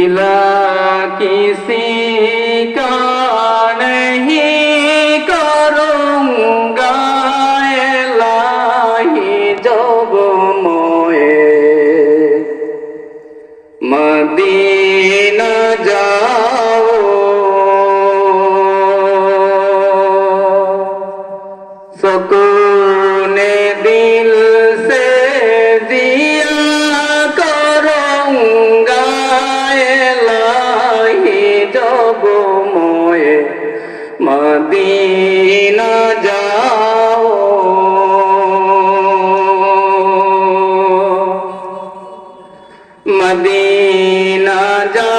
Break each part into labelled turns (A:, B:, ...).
A: إلى كسير Medina যা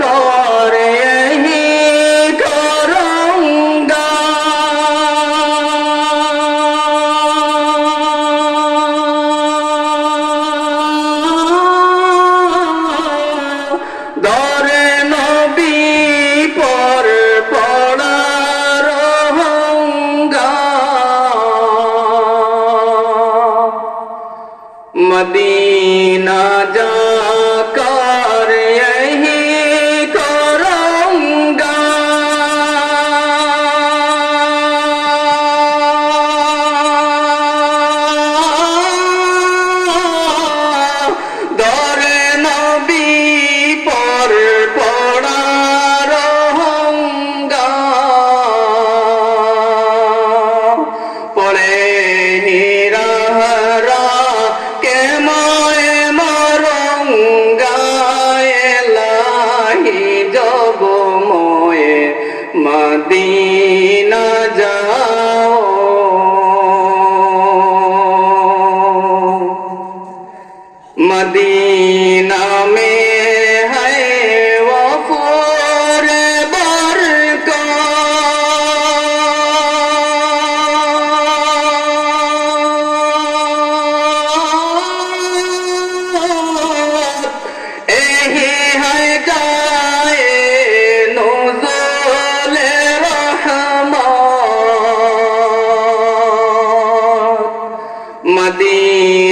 A: করে করঙ্গা দরে নবী পর পড়ার হঙ্গা মদিনা না যা मदीना में है वो फूर बरका यही है जाए नोजोल रहमा मदीना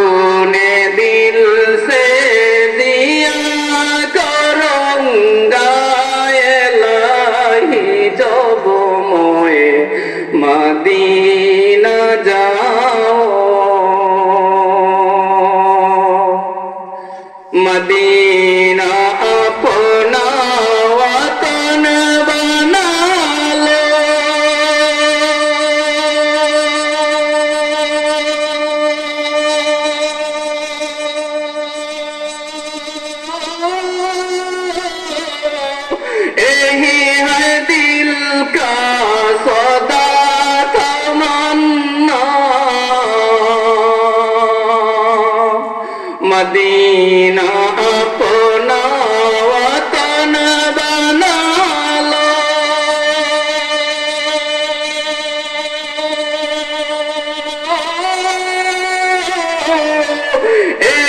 A: এই